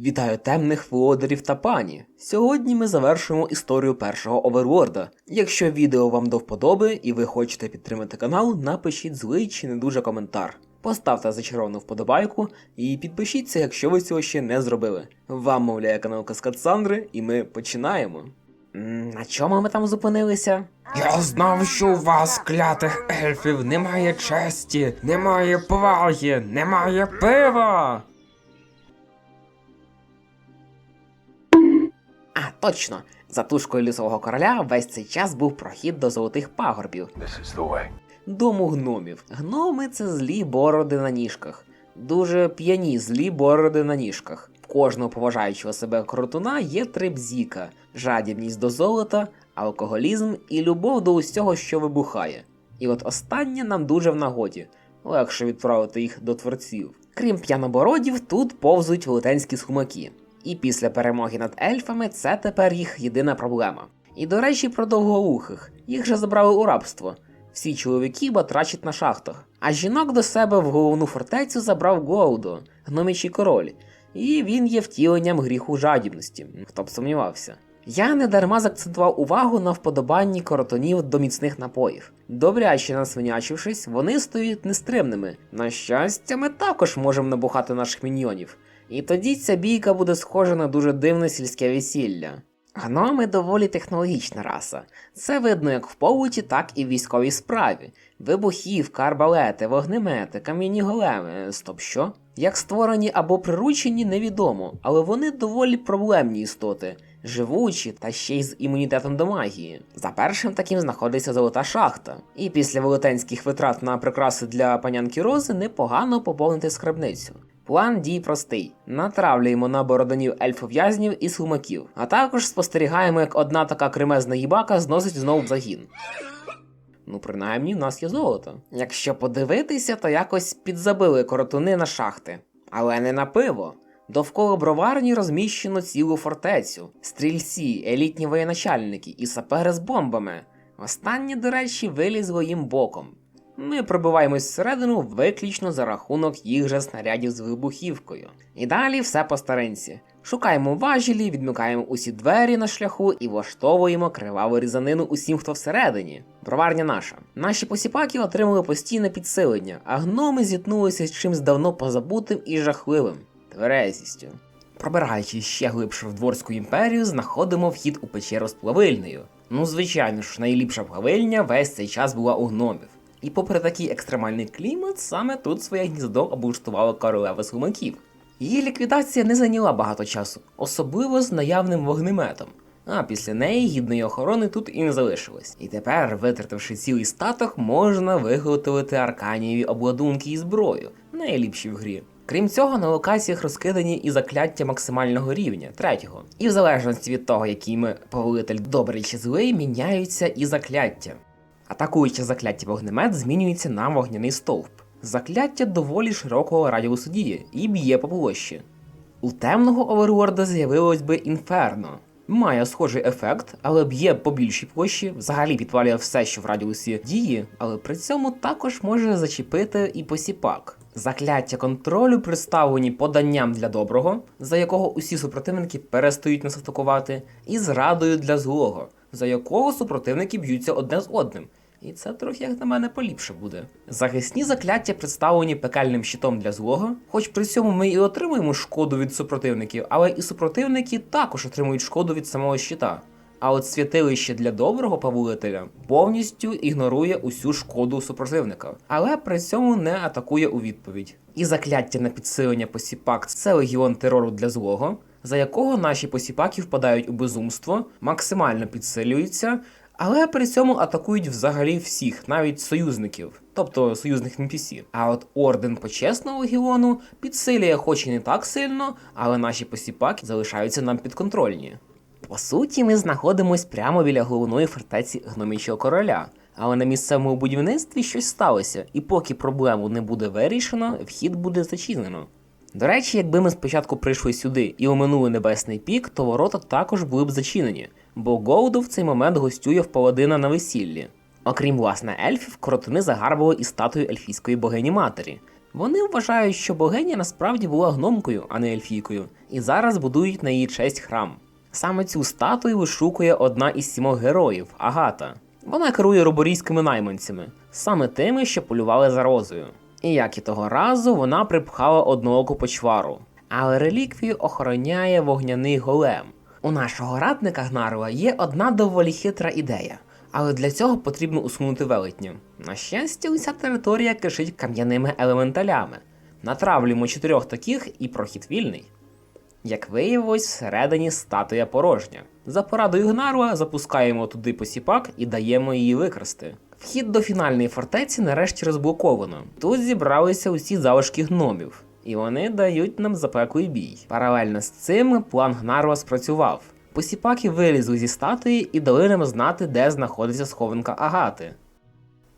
Вітаю темних володарів та пані. Сьогодні ми завершуємо історію першого оверворда. Якщо відео вам до вподоби і ви хочете підтримати канал, напишіть злий чи не дуже коментар. Поставте зачаровану вподобайку і підпишіться, якщо ви цього ще не зробили. Вам мовляє канал Каскад Сандри, і ми починаємо. На чому ми там зупинилися? Я знав, що у вас, клятих ельфів, немає честі, немає поваги, немає пива. Точно! За тушкою лісового короля весь цей час був прохід до золотих пагорбів. Дому гномів. Гноми це злі бороди на ніжках. Дуже п'яні злі бороди на ніжках. В кожного поважаючого себе крутуна є три бзіка: жадібність до золота, алкоголізм і любов до усього, що вибухає. І от останнє нам дуже в нагоді. Легше відправити їх до творців. Крім п'янобородів, тут повзуть велетенські схумаки. І після перемоги над ельфами це тепер їх єдина проблема. І до речі, про довгоухих. Їх же забрали у рабство. Всі чоловіки батрачать на шахтах, а жінок до себе в головну фортецю забрав Голдо, гномічий король, і він є втіленням гріху жадібності, хто б сумнівався. Я не дарма закцентував увагу на вподобанні коротонів до міцних напоїв. Добряче насвинячившись, вони стають нестримними. На щастя, ми також можемо набухати наших міньйонів. І тоді ця бійка буде схожа на дуже дивне сільське весілля. Гноми доволі технологічна раса. Це видно як в побуті, так і в військовій справі. Вибухівка, арбалети, вогнемети, кам'яні големи. Стоп, що? Як створені або приручені, невідомо, але вони доволі проблемні істоти, живучі та ще й з імунітетом до магії. За першим таким знаходиться золота шахта, і після велетенських витрат на прикраси для панянки Рози непогано поповнити скарбницю. План дій простий: натравлюємо на бородонів ельфов'язнів і сумаків, а також спостерігаємо, як одна така кремезна їбака зносить знову загін. Ну, принаймні, в нас є золото. Якщо подивитися, то якось підзабили коротуни на шахти. Але не на пиво. Довкола броварні розміщено цілу фортецю, стрільці, елітні воєначальники і сапери з бомбами. Останнє, до речі, вилізло їм боком. Ми пробиваємось всередину виключно за рахунок їх же снарядів з вибухівкою. І далі все по старинці. Шукаємо важелі, відмикаємо усі двері на шляху і влаштовуємо криваву різанину усім, хто всередині. Броварня наша. Наші посіпаки отримали постійне підсилення, а гноми зіткнулися з чимсь давно позабутим і жахливим тверезістю. Пробираючись ще глибше в дворську імперію, знаходимо вхід у печеру з плавильнею. Ну, звичайно ж, найліпша плавильня весь цей час була у гномів. І попри такий екстремальний клімат, саме тут своє гніздо облаштувала королева сумаків. Її ліквідація не зайняла багато часу, особливо з наявним вогнеметом. А після неї гідної охорони тут і не залишилось. І тепер, витративши цілий статок, можна виготовити арканієві обладунки і зброю, найліпші в грі. Крім цього, на локаціях розкидані і закляття максимального рівня, третього. І в залежності від того, який ми повелитель добрий чи злий, міняються і закляття. Атакуючи закляття вогнемет, змінюється на вогняний стовп. Закляття доволі широкого радіусу дії і б'є по площі. У темного оверворда з'явилось би інферно. Має схожий ефект, але б'є по більшій площі, взагалі підпалює все, що в радіусі дії, але при цьому також може зачепити і посіпак. Закляття контролю представлені поданням для доброго, за якого усі супротивники перестають нас атакувати, і зрадою для злого, за якого супротивники б'ються одне з одним. І це трохи, як на мене, поліпше буде. Захисні закляття представлені пекельним щитом для злого, хоч при цьому ми і отримуємо шкоду від супротивників, але і супротивники також отримують шкоду від самого щита. А от святилище для доброго повелителя повністю ігнорує усю шкоду супротивника, але при цьому не атакує у відповідь. І закляття на підсилення посіпак це легіон терору для злого, за якого наші посіпаки впадають у безумство, максимально підсилюються, але при цьому атакують взагалі всіх, навіть союзників, тобто союзних NPC. А от орден почесного легіону підсилює хоч і не так сильно, але наші посіпаки залишаються нам підконтрольні. По суті, ми знаходимось прямо біля головної фортеці гномічого короля. Але на місцевому будівництві щось сталося, і поки проблему не буде вирішено, вхід буде зачинено. До речі, якби ми спочатку прийшли сюди і оминули небесний пік, то ворота також були б зачинені, бо Голду в цей момент гостює в паладина на весіллі. Окрім власне ельфів, коротуни загарбали і статую ельфійської богині матері. Вони вважають, що богиня насправді була гномкою, а не ельфійкою, і зараз будують на її честь храм. Саме цю статую вишукує одна із сімох героїв Агата. Вона керує роборійськими найманцями, саме тими, що полювали за розою. І як і того разу, вона припхала однооку почвару. Але реліквію охороняє вогняний голем. У нашого радника Гнарова є одна доволі хитра ідея, але для цього потрібно усунути велетню. На щастя, уся територія кишить кам'яними елементалями. Натравлюємо чотирьох таких і прохід вільний. Як виявилось, всередині статуя порожня. За порадою Гнаруа запускаємо туди посіпак і даємо її викрасти. Вхід до фінальної фортеці нарешті розблоковано. Тут зібралися усі залишки гномів, і вони дають нам запеклий бій. Паралельно з цим план Гнарва спрацював. Посіпаки вилізли зі статуї і дали нам знати, де знаходиться схованка Агати.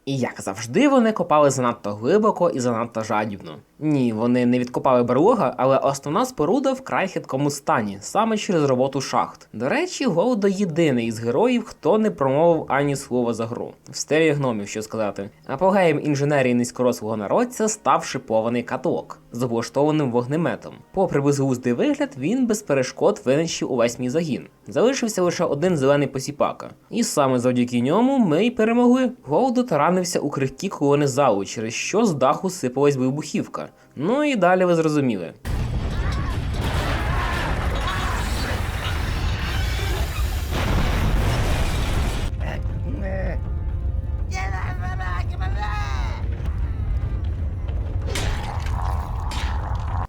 І як завжди, вони копали занадто глибоко і занадто жадібно. Ні, вони не відкопали берлога, але основна споруда вкрай хиткому стані, саме через роботу шахт. До речі, Голдо єдиний із героїв, хто не промовив ані слова за гру. В стилі гномів, що сказати. Апогеєм інженерії низькорослого народця став шипований каток з облаштованим вогнеметом. Попри безглуздий вигляд, він без перешкод винищив увесь мій загін. Залишився лише один зелений посіпака. І саме завдяки ньому ми й перемогли. Голдо таранився у крихкі колони залу, через що з даху сипалась вибухівка. Ну і далі ви зрозуміли.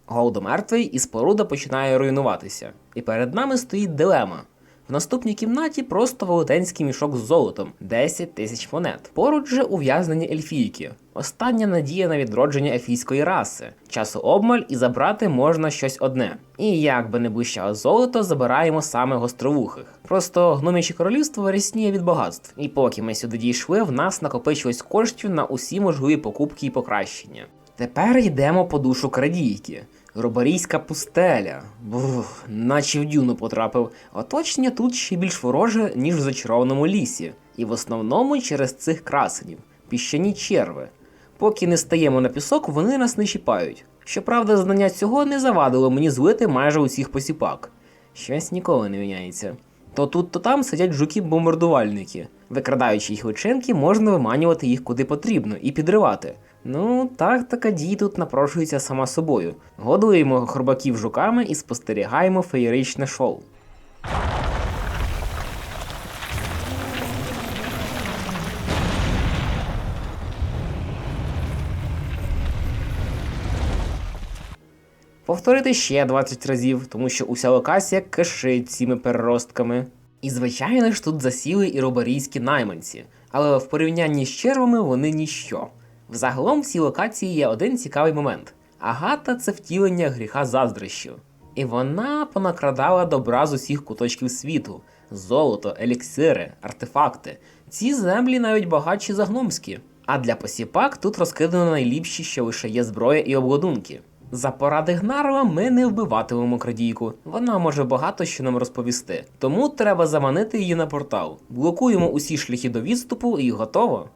Голдо мертвий, і споруда починає руйнуватися. І перед нами стоїть дилема. В наступній кімнаті просто велетенський мішок з золотом 10 тисяч монет. Поруч же ув'язнені ельфійки. Остання надія на відродження ельфійської раси. Часу обмаль і забрати можна щось одне. І як би не блищало золото, забираємо саме гостровухих. Просто гноміче королівство рісніє від багатств. І поки ми сюди дійшли, в нас накопичилось коштів на усі можливі покупки і покращення. Тепер йдемо по душу крадійки. Робарійська пустеля. Бух, наче в дюну потрапив. Оточення тут ще більш вороже, ніж в зачарованому лісі. І в основному через цих красенів піщані черви. Поки не стаємо на пісок, вони нас не чіпають. Щоправда, знання цього не завадило мені злити майже усіх посіпак. Щось ніколи не міняється. То тут, то там сидять жуки-бомбардувальники. Викрадаючи їх личинки, можна виманювати їх куди потрібно і підривати. Ну, так така дій тут напрошується сама собою. Годуємо хробаків жуками і спостерігаємо феєричне шоу. Повторити ще 20 разів, тому що уся локація кишить цими переростками. І звичайно ж тут засіли і робарійські найманці, але в порівнянні з червами вони ніщо. Взагалом в цій локації є один цікавий момент. Агата це втілення гріха заздрощів. І вона понакрадала добра з усіх куточків світу: золото, еліксири, артефакти. Ці землі навіть багатші за гномські. А для посіпак тут розкидано найліпші, що лише є зброя і обладунки. За поради Гнарова ми не вбиватимемо крадійку. Вона може багато що нам розповісти. Тому треба заманити її на портал. Блокуємо усі шляхи до відступу і готово.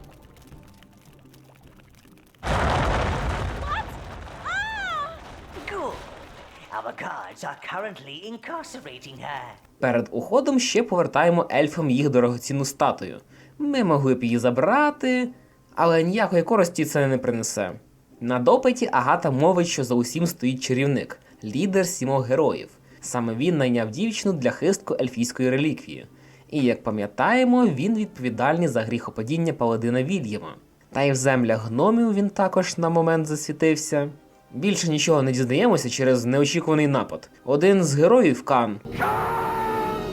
Are currently incarcerating her. Перед уходом ще повертаємо ельфам їх дорогоцінну статую. Ми могли б її забрати, але ніякої користі це не принесе. На допиті Агата мовить, що за усім стоїть чарівник, лідер сімох героїв. Саме він найняв дівчину для хистку ельфійської реліквії. І як пам'ятаємо, він відповідальний за гріхопадіння паладина Вільяма. Та й в землях гномів він також на момент засвітився. Більше нічого не дізнаємося через неочікуваний напад. Один з героїв Кан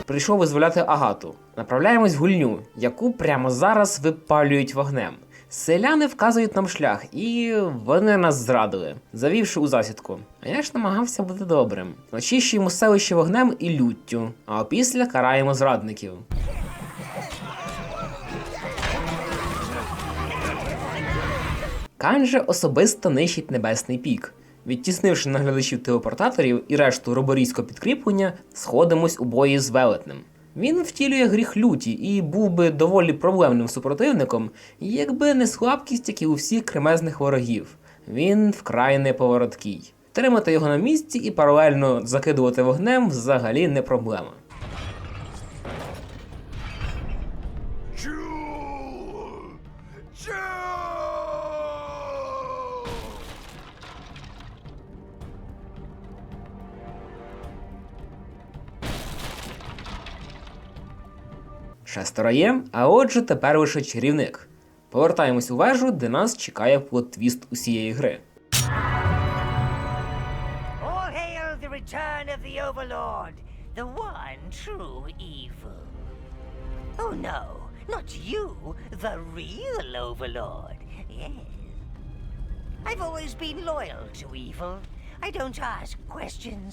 прийшов визволяти Агату. Направляємось в гульню, яку прямо зараз випалюють вогнем. Селяни вказують нам шлях, і вони нас зрадили, завівши у засідку. А я ж намагався бути добрим. Очищуємо селище вогнем і люттю, а опісля караємо зрадників. Канже особисто нищить небесний пік. Відтіснивши наглядачів телепортаторів і решту роборійського підкріплення, сходимось у бої з велетнем. Він втілює гріх люті і був би доволі проблемним супротивником, якби не слабкість, як і у всіх кремезних ворогів. Він вкрай неповороткий. Тримати його на місці і паралельно закидувати вогнем взагалі не проблема. Шестеро є, а отже, тепер лише чарівник. Повертаємось у вежу, де нас чекає плот-твіст усієї гри. All hail the return of the Overlord, the one true evil. Oh no, not you, the real Overlord. Yes. I've always been loyal to evil. I don't ask questions.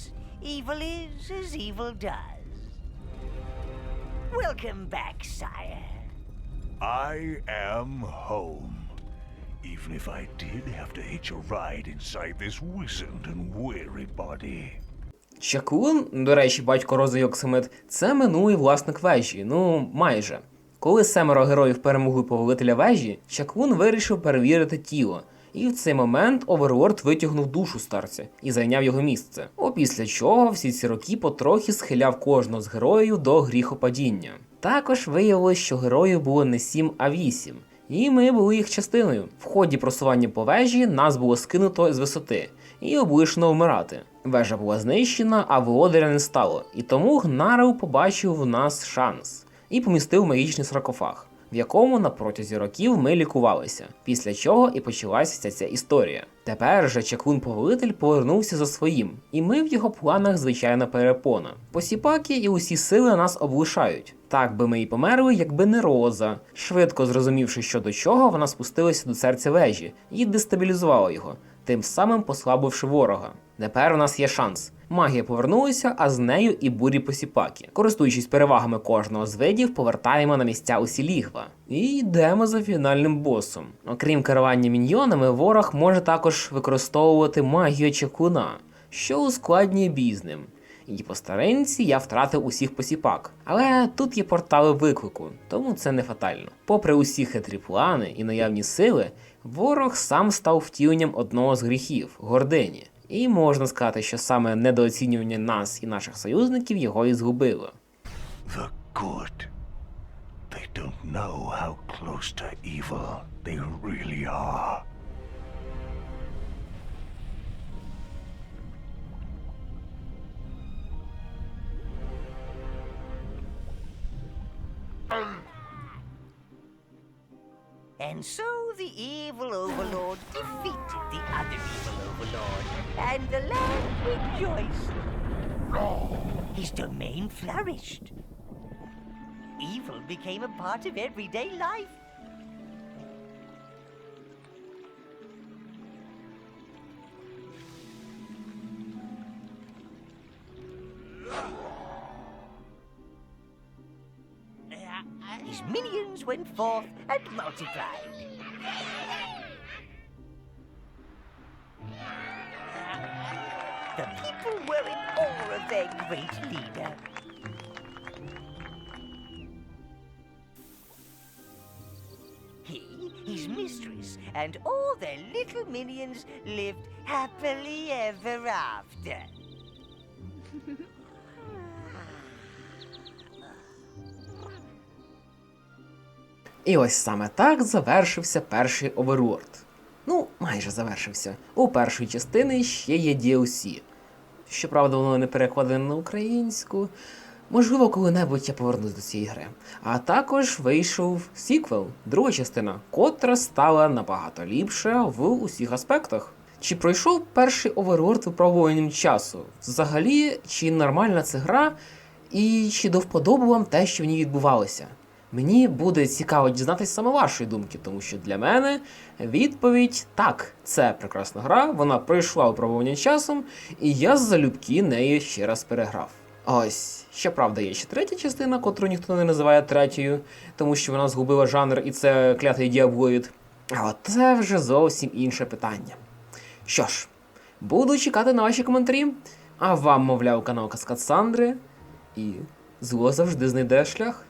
Evil is as evil does. Welcome back, sire. I am home. Even if I did have to hitch a ride inside this wizened and weary body. Чаклун, до речі, батько Рози Йоксимит, це минулий власник вежі, ну майже. Коли семеро героїв перемогли повелителя вежі, Чаклун вирішив перевірити тіло. І в цей момент Оверлорд витягнув душу старця і зайняв його місце. Опісля чого всі ці роки потрохи схиляв кожного з героїв до гріхопадіння. Також виявилось, що героїв було не 7, а 8. І ми були їх частиною. В ході просування по вежі нас було скинуто з висоти і облишено вмирати. Вежа була знищена, а володаря не стало. І тому Гнарел побачив в нас шанс і помістив магічний саркофаг, в якому на протязі років ми лікувалися. Після чого і почалася ця, історія. Тепер же чаклун повелитель повернувся за своїм, і ми в його планах звичайна перепона. Посіпаки і усі сили нас облишають. Так би ми і померли, якби не роза. Швидко зрозумівши, що до чого, вона спустилася до серця вежі і дестабілізувала його, тим самим послабивши ворога. Тепер у нас є шанс. Магія повернулася, а з нею і бурі посіпаки. Користуючись перевагами кожного з видів, повертаємо на місця усі лігва. І йдемо за фінальним босом. Окрім керування міньйонами, ворог може також використовувати магію чекуна, що ускладнює бій з ним. І по старинці я втратив усіх посіпак. Але тут є портали виклику, тому це не фатально. Попри усі хитрі плани і наявні сили, ворог сам став втіленням одного з гріхів гордині. І можна сказати, що саме недооцінювання нас і наших союзників його і згубило. The good. They don't know how close to evil they really are. And so the evil overlord defeated the other evil overlord, and the land rejoiced. His domain flourished. Evil became a part of everyday life. His minions went forth and multiplied. The people were in awe of their great leader. He, his mistress, and all their little minions lived happily ever after. І ось саме так завершився перший Overworld. Ну, майже завершився. У першої частини ще є DLC. Щоправда, воно не перекладене на українську. Можливо, коли-небудь я повернусь до цієї гри. А також вийшов сіквел, друга частина, котра стала набагато ліпша в усіх аспектах. Чи пройшов перший Overworld випробуванням часу? Взагалі, чи нормальна це гра, і чи до вподоби вам те, що в ній відбувалося? Мені буде цікаво дізнатися саме вашої думки, тому що для мене відповідь так, це прекрасна гра, вона пройшла випробування часом, і я залюбки неї ще раз переграв. Ось, щоправда, є ще третя частина, котру ніхто не називає третьою, тому що вона згубила жанр і це клятий діаблоїд. А от це вже зовсім інше питання. Що ж, буду чекати на ваші коментарі, а вам, мовляв, канал Каскад Сандри, і зло завжди знайде шлях.